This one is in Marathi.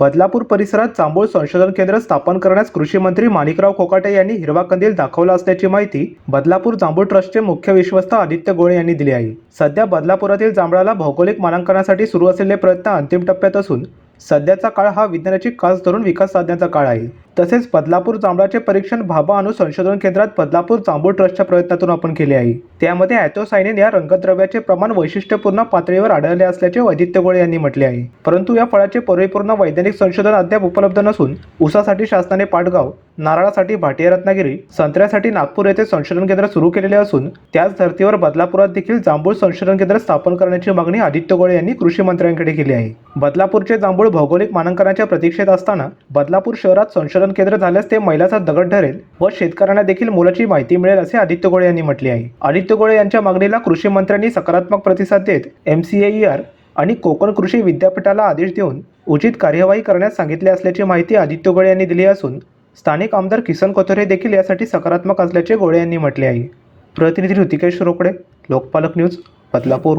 बदलापूर परिसरात जांभूळ संशोधन केंद्र स्थापन करण्यास कृषी मंत्री माणिकराव कोकाटे यांनी हिरवा कंदील दाखवला असल्याची माहिती बदलापूर जांभूळ ट्रस्टचे मुख्य विश्वस्त आदित्य गोळे यांनी दिली आहे. सध्या बदलापुरातील जांभळाला भौगोलिक मानांकनासाठी सुरू असलेले प्रयत्न अंतिम टप्प्यात असून सध्याचा काळ हा विज्ञानाची कास धरून विकास साधण्याचा काळ आहे. तसेच बदलापूर जांभळाचे परीक्षण भाभा अणु संशोधन केंद्रात बदलापूर जांभूळ ट्रस्टच्या प्रयत्नातून आपण केले आहे. त्यामध्ये ॲथोसायनिन या रंगद्रव्याचे प्रमाण वैशिष्ट्यपूर्ण पातळीवर आढळले असल्याचे वैदित्य गोळे यांनी म्हटले आहे. परंतु या फळाचे परिपूर्ण वैज्ञानिक संशोधन अद्याप उपलब्ध नसून ऊसासाठी शासनाने पाटगाव नारळासाठी भाटिया रत्नागिरी संत्र्यासाठी नागपूर येथे संशोधन केंद्र सुरू केलेले असून त्याच धर्तीवर बदलापुरात देखील जांभूळ संशोधन केंद्र स्थापन करण्याची मागणी आदित्य गोळे यांनी कृषी मंत्र्यांकडे केली आहे. बदलापूरचे जांभूळ भौगोलिक मानांकनाच्या प्रतीक्षेत असताना बदलापूर शहरात संशोधन केंद्र झाल्यास ते मैलाचा दगड ठरेल व शेतकऱ्यांना देखील मोलाची माहिती मिळेल असे आदित्य गोळे यांनी म्हटले आहे. आदित्य गोळे यांच्या मागणीला कृषी मंत्र्यांनी सकारात्मक प्रतिसाद देत एम सी आर आणि कोकण कृषी विद्यापीठाला आदेश देऊन उचित कार्यवाही करण्यास सांगितले असल्याची माहिती आदित्य गोळे यांनी दिली असून स्थानिक आमदार किसन कोथोरे देखील यासाठी सकारात्मक असल्याचे गोळे यांनी म्हटले आहे. प्रतिनिधी ऋतिकेश रोकडे लोकपालक न्यूज बदलापूर.